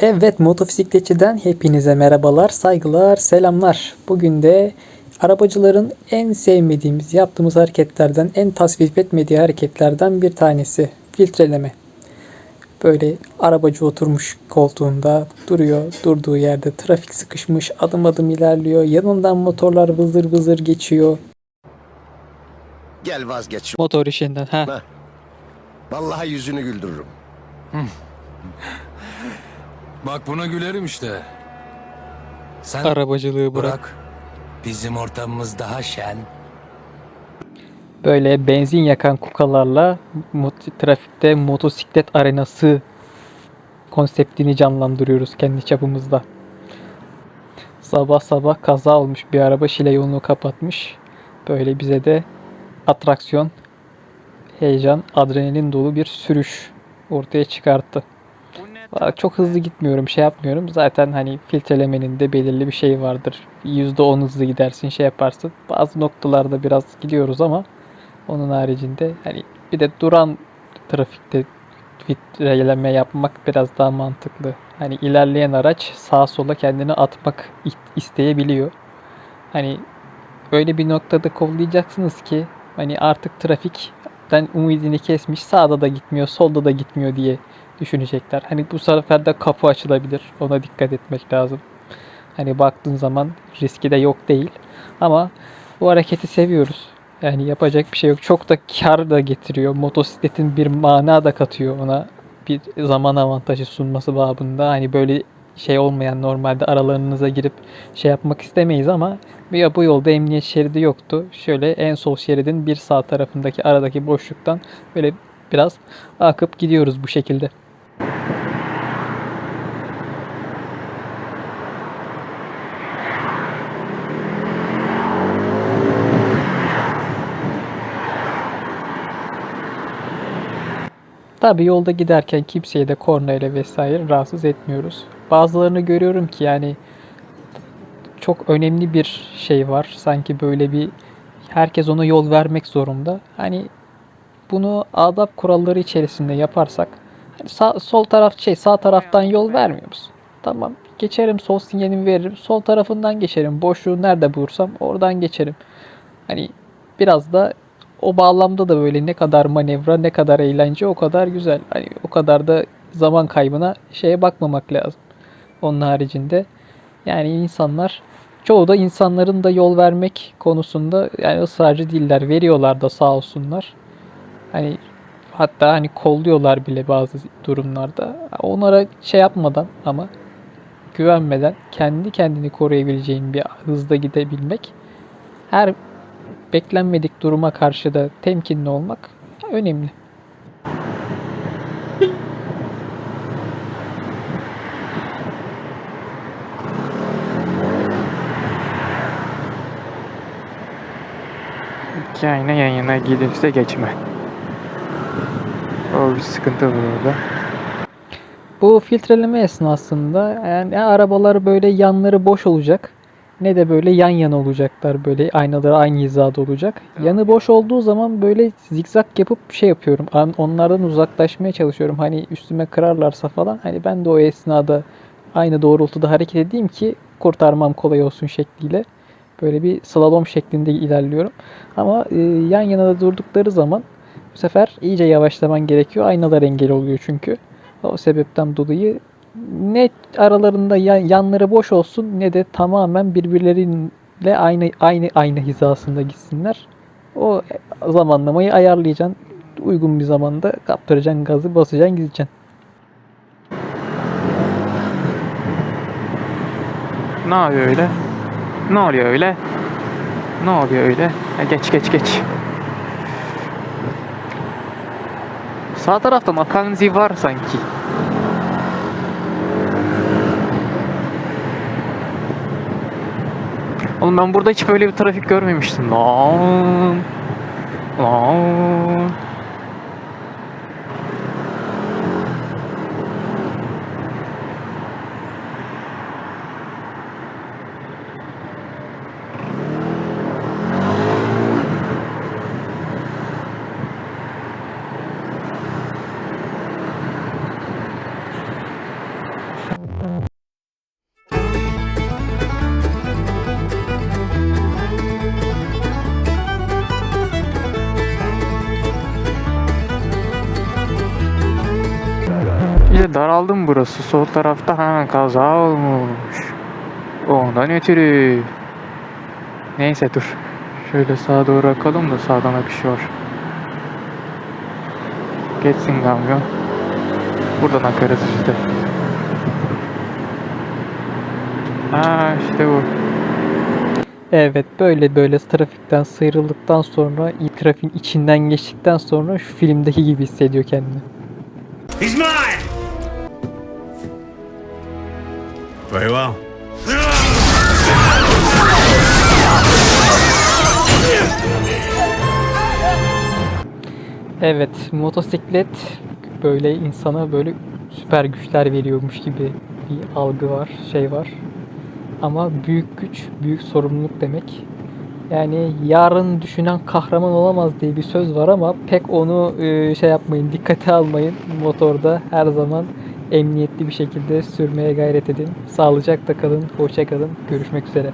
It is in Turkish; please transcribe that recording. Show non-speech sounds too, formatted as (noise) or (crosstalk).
Evet motosikletçiden hepinize merhabalar, saygılar, selamlar. Bugün de arabacıların en sevmediğimiz yaptığımız hareketlerden, en tasvip etmediği hareketlerden bir tanesi filtreleme. Böyle arabacı oturmuş koltuğunda duruyor, durduğu yerde trafik sıkışmış, adım adım ilerliyor, yanından motorlar vızır vızır geçiyor. Gel vazgeç. Motor işinden ha. Ha. Vallahi yüzünü güldürürüm. (laughs) Bak buna gülerim işte. Sen Arabacılığı bırak. bırak. Bizim ortamımız daha şen. Böyle benzin yakan kukalarla mot- trafikte motosiklet arenası konseptini canlandırıyoruz kendi çapımızda. Sabah sabah kaza olmuş bir araba Şile yolunu kapatmış. Böyle bize de atraksiyon, heyecan, adrenalin dolu bir sürüş ortaya çıkarttı. Çok hızlı gitmiyorum, şey yapmıyorum. Zaten hani filtrelemenin de belirli bir şey vardır. %10 hızlı gidersin, şey yaparsın. Bazı noktalarda biraz gidiyoruz ama onun haricinde hani bir de duran trafikte filtreleme yapmak biraz daha mantıklı. Hani ilerleyen araç sağa sola kendini atmak isteyebiliyor. Hani öyle bir noktada kollayacaksınız ki hani artık trafikten umudini kesmiş sağda da gitmiyor solda da gitmiyor diye düşünecekler. Hani bu sefer de kapı açılabilir. Ona dikkat etmek lazım. Hani baktığın zaman riski de yok değil. Ama bu hareketi seviyoruz. Yani yapacak bir şey yok. Çok da kar da getiriyor. Motosikletin bir mana da katıyor ona. Bir zaman avantajı sunması babında. Hani böyle şey olmayan normalde aralarınıza girip şey yapmak istemeyiz ama ya bu yolda emniyet şeridi yoktu. Şöyle en sol şeridin bir sağ tarafındaki aradaki boşluktan böyle biraz akıp gidiyoruz bu şekilde. Tabii yolda giderken kimseyi de kornayla vesaire rahatsız etmiyoruz. Bazılarını görüyorum ki yani çok önemli bir şey var. Sanki böyle bir herkes ona yol vermek zorunda. Hani bunu adab kuralları içerisinde yaparsak hani sağ, sol taraf şey sağ taraftan yol vermiyoruz. Tamam geçerim sol sinyalimi veririm. Sol tarafından geçerim. Boşluğu nerede bulursam oradan geçerim. Hani biraz da o bağlamda da böyle ne kadar manevra, ne kadar eğlence o kadar güzel. Hani o kadar da zaman kaybına şeye bakmamak lazım. Onun haricinde yani insanlar çoğu da insanların da yol vermek konusunda yani ısrarcı değiller. Veriyorlar da sağ olsunlar. Hani hatta hani kolluyorlar bile bazı durumlarda. Onlara şey yapmadan ama güvenmeden kendi kendini koruyabileceğin bir hızda gidebilmek her beklenmedik duruma karşı da temkinli olmak önemli. Yan yana gelirse geçme. O bir sıkıntı var orada. Bu filtreleme esnasında yani arabalar böyle yanları boş olacak ne de böyle yan yana olacaklar böyle aynaları aynı hizada olacak. Yanı boş olduğu zaman böyle zikzak yapıp şey yapıyorum. an- Onlardan uzaklaşmaya çalışıyorum. Hani üstüme kırarlarsa falan hani ben de o esnada aynı doğrultuda hareket edeyim ki kurtarmam kolay olsun şekliyle. Böyle bir slalom şeklinde ilerliyorum. Ama e, yan yana da durdukları zaman sefer iyice yavaşlaman gerekiyor. Aynalar engel oluyor çünkü. O sebepten dolayı ne aralarında yan- yanları boş olsun ne de tamamen birbirleriyle aynı aynı aynı hizasında gitsinler. O zamanlamayı ayarlayacaksın. Uygun bir zamanda kaptıracaksın gazı basacaksın gideceksin. Ne oluyor öyle? Ne oluyor öyle? Ne oluyor öyle? Geç geç geç. Sağ tarafta makanzi var sanki. Oğlum ben burada hiç böyle bir trafik görmemiştim. Lan. Lan. Kaldı mı burası? Sol tarafta ha kaza olmuş. Ondan ötürü. Neyse dur. Şöyle sağa doğru akalım da sağdan akış var. Geçsin kamyon. Buradan akarız işte. Ha işte bu. Evet böyle böyle trafikten sıyrıldıktan sonra iyi trafiğin içinden geçtikten sonra şu filmdeki gibi hissediyor kendini. He's mine! Very well. Evet motosiklet böyle insana böyle süper güçler veriyormuş gibi bir algı var şey var. Ama büyük güç büyük sorumluluk demek. Yani yarın düşünen kahraman olamaz diye bir söz var ama pek onu e, şey yapmayın, dikkate almayın. Motorda her zaman emniyetli bir şekilde sürmeye gayret edin. Sağlıcakla kalın, hoşça kalın. Görüşmek üzere.